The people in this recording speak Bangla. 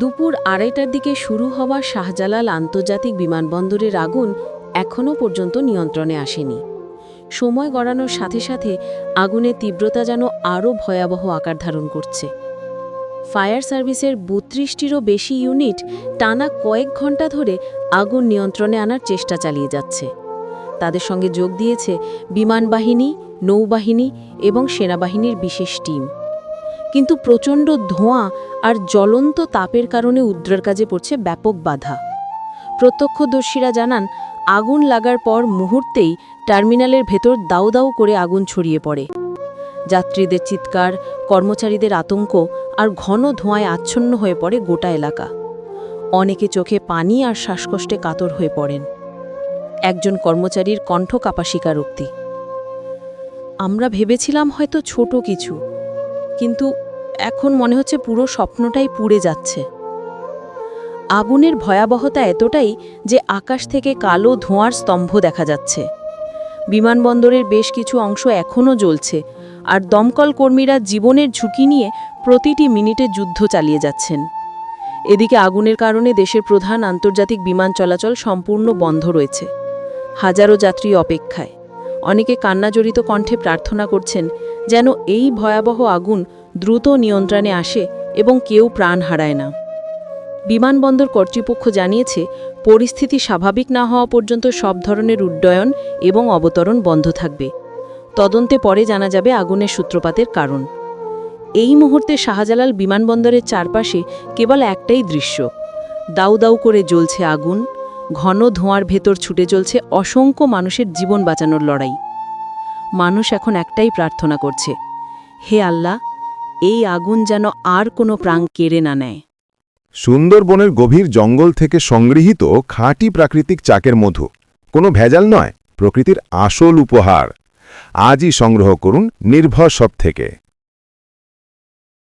দুপুর আড়াইটার দিকে শুরু হওয়া শাহজালাল আন্তর্জাতিক বিমানবন্দরের আগুন এখনও পর্যন্ত নিয়ন্ত্রণে আসেনি। সময় গড়ানোর সাথে সাথে আগুনের তীব্রতা যেন আরও ভয়াবহ আকার ধারণ করছে। ফায়ার সার্ভিসের বত্রিশটিরও বেশি ইউনিট টানা কয়েক ঘণ্টা ধরে আগুন নিয়ন্ত্রণে আনার চেষ্টা চালিয়ে যাচ্ছে। তাদের সঙ্গে যোগ দিয়েছে বিমান বাহিনী, নৌবাহিনী এবং সেনাবাহিনীর বিশেষ টিম। কিন্তু প্রচণ্ড ধোঁয়া আর জ্বলন্ত তাপের কারণে উদ্ধার কাজে পড়ছে ব্যাপক বাধা। প্রত্যক্ষদর্শীরা জানান, আগুন লাগার পর মুহূর্তেই টার্মিনালের ভেতর দাউ দাউ করে আগুন ছড়িয়ে পড়ে। যাত্রীদের চিৎকার, কর্মচারীদের আতঙ্ক আর ঘন ধোঁয়ায় আচ্ছন্ন হয়ে পড়ে গোটা এলাকা। অনেকে চোখে পানি আর শ্বাসকষ্টে কাতর হয়ে পড়েন। একজন কর্মচারীর কণ্ঠ কাপা স্বীকারোক্তি। আমরা ভেবেছিলাম হয়তো ছোট কিছু, কিন্তু এখন মনে হচ্ছে পুরো স্বপ্নটাই পুড়ে যাচ্ছে। আগুনের ভয়াবহতা এতটাই যে আকাশ থেকে কালো ধোঁয়ার স্তম্ভ দেখা যাচ্ছে। বিমানবন্দরের বেশ কিছু অংশ এখনও জ্বলছে, আর দমকল কর্মীরা জীবনের ঝুঁকি নিয়ে প্রতিটি মিনিটে যুদ্ধ চালিয়ে যাচ্ছেন। এদিকে আগুনের কারণে দেশের প্রধান আন্তর্জাতিক বিমান চলাচল সম্পূর্ণ বন্ধ রয়েছে। হাজারো যাত্রী অপেক্ষায়। অনেকে কান্নাজড়িত কণ্ঠে প্রার্থনা করছেন যেন এই ভয়াবহ আগুন দ্রুত নিয়ন্ত্রণে আসে এবং কেউ প্রাণ হারায় না। বিমানবন্দর কর্তৃপক্ষ জানিয়েছে, পরিস্থিতি স্বাভাবিক না হওয়া পর্যন্ত সব ধরনের উড্ডয়ন এবং অবতরণ বন্ধ থাকবে। তদন্তে পরে জানা যাবে আগুনের সূত্রপাতের কারণ। এই মুহূর্তে শাহজালাল বিমানবন্দরের চারপাশে কেবল একটাই দৃশ্য। দাউ দাউ করে জ্বলছে আগুন, ঘন ধোঁয়ার ভেতর ছুটে চলছে অসংখ্য মানুষের জীবন বাঁচানোর লড়াই। মানুষ এখন একটাই প্রার্থনা করছে, হে আল্লাহ এই আগুন যেন আর কোনো প্রাণ কেড়ে না নেয়। সুন্দরবনের গভীর জঙ্গল থেকে সংগৃহীত খাঁটি প্রাকৃতিক চাকের মধু। কোনো ভেজাল নয়, প্রকৃতির আসল উপহার। আজই সংগ্রহ করুন নির্ভর সব থেকে।